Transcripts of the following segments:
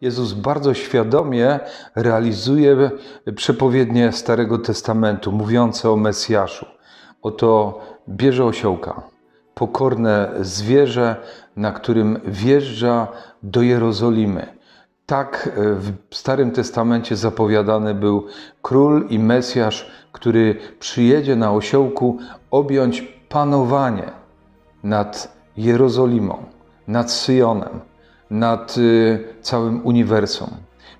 Jezus bardzo świadomie realizuje przepowiednie Starego Testamentu mówiące o Mesjaszu. Oto bierze osiołka, pokorne zwierzę, na którym wjeżdża do Jerozolimy. Tak e, w Starym Testamencie zapowiadany był król i Mesjasz, który przyjedzie na osiołku objąć panowanie nad Jerozolimą, nad Syjonem, nad y, całym uniwersum.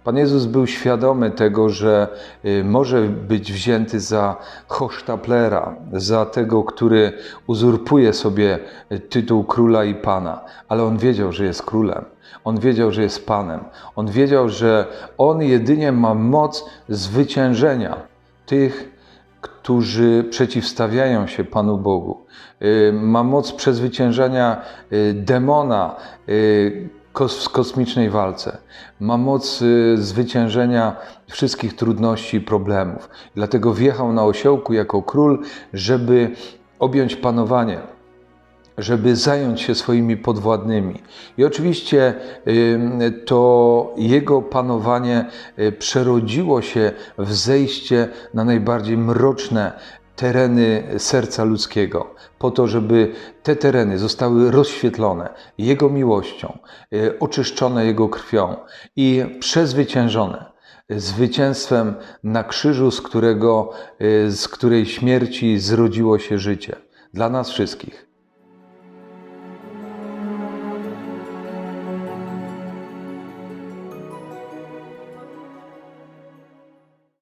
Pan Jezus był świadomy tego, że y, może być wzięty za hochsztaplera, za tego, który uzurpuje sobie y, tytuł króla i pana, ale on wiedział, że jest królem. On wiedział, że jest panem. On wiedział, że on jedynie ma moc zwyciężenia tych, którzy przeciwstawiają się Panu Bogu. Ma moc przezwyciężenia y, demona w kosmicznej walce. Ma moc y, zwyciężenia wszystkich trudności i problemów. Dlatego wjechał na osiołku jako król, żeby objąć panowanie żeby zająć się swoimi podwładnymi. I oczywiście y, to jego panowanie y, przerodziło się w zejście na najbardziej mroczne tereny serca ludzkiego, po to, żeby te tereny zostały rozświetlone Jego miłością, y, oczyszczone Jego krwią i przezwyciężone zwycięstwem na krzyżu, z, którego, y, z której śmierci zrodziło się życie dla nas wszystkich.